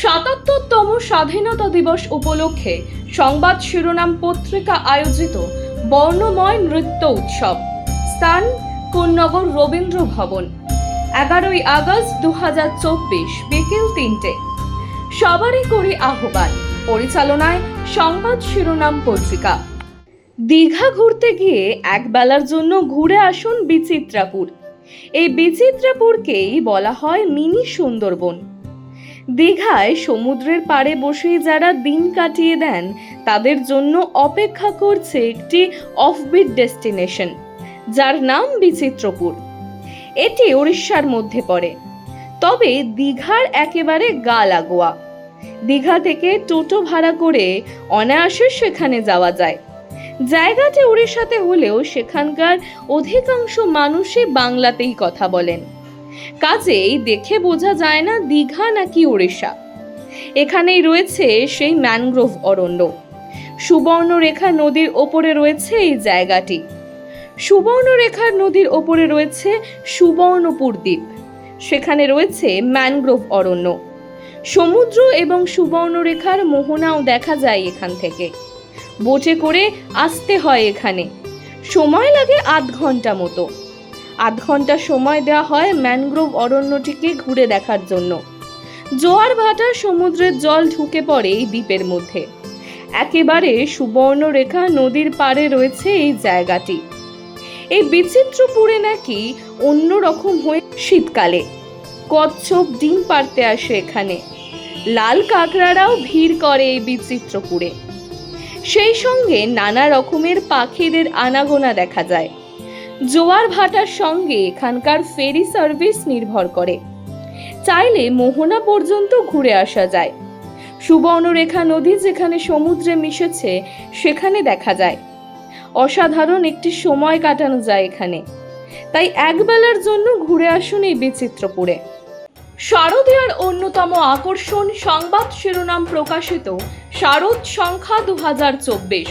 সাতাত্তরতম স্বাধীনতা দিবস উপলক্ষে সংবাদ শিরোনাম পত্রিকা আয়োজিত বর্ণময় নৃত্য উৎসব, স্থান কোন্নগর রবীন্দ্র ভবন, এগারোই আগস্ট দু হাজার চব্বিশ বিকেল তিনটে। সবারই করি আহ্বান, পরিচালনায় সংবাদ শিরোনাম পত্রিকা। দীঘা ঘুরতে গিয়ে একবেলার জন্য ঘুরে আসুন বিচিত্রাপুর। এই বিচিত্রাপুরকেই বলা হয় মিনি সুন্দরবন। দীঘায় সমুদ্রের পাড়ে বসে যারা দিন কাটিয়ে দেন, তাদের জন্য অপেক্ষা করছে একটি অফবিট ডেস্টিনেশন যার নাম বিচিত্রপুর। এটি উড়িষ্যার মধ্যে পড়ে। তবে দীঘার একেবারে গা লাগোয়া। দীঘা থেকে টোটো ভাড়া করে অনায়াসে সেখানে যাওয়া যায়। জায়গাটি উড়িষ্যাতে হলেও সেখানকার অধিকাংশ মানুষই বাংলাতেই কথা বলেন। কাজেই দেখে বোঝা যায় না দীঘা নাকি ওড়িশা। এখানেই রয়েছে সেই ম্যানগ্রোভ অরণ্য। সুবর্ণরেখা নদীর ওপরে রয়েছে এই জায়গাটি। সুবর্ণরেখার নদীর ওপরে রয়েছে সুবর্ণপুর দ্বীপ। সেখানে রয়েছে ম্যানগ্রোভ অরণ্য। সমুদ্র এবং সুবর্ণরেখার মোহনাও দেখা যায় এখান থেকে। বোটে করে আসতে হয় এখানে। সময় লাগে আধ ঘণ্টা মতো। আধ ঘণ্টা সময় দেওয়া হয় ম্যানগ্রোভ অরণ্যটিকে ঘুরে দেখার জন্য। জোয়ার ভাটা সমুদ্রের জল ঢুকে পড়ে এই দ্বীপের মধ্যে। একেবারে সুবর্ণরেখা নদীর পাড়ে রয়েছে এই জায়গাটি। এই বিচিত্রপুরে নাকি অন্য রকম হয়ে শীতকালে। কচ্ছপ ডিম পারতে আসে এখানে। লাল কাঁকড়ারাও ভিড় করে এই বিচিত্রপুরে। সেই সঙ্গে নানা রকমের পাখিদের আনাগোনা দেখা যায়। জোয়ার ভাটার সঙ্গে এখানকার ফেরি সার্ভিস নির্ভর করে। চাইলে মোহনা পর্যন্ত ঘুরে আসা যায়। সুবর্ণরেখা নদী যেখানে সমুদ্রে মিশেছে, সেখানে দেখা যায়। অসাধারণ একটি সময় কাটানো যায় এখানে। তাই একবেলার জন্য ঘুরে আসুন এই বিচিত্রপুরে। শারদীয়ার অন্যতম আকর্ষণ সংবাদ শিরোনাম প্রকাশিত শারদ সংখ্যা দু হাজার চব্বিশ।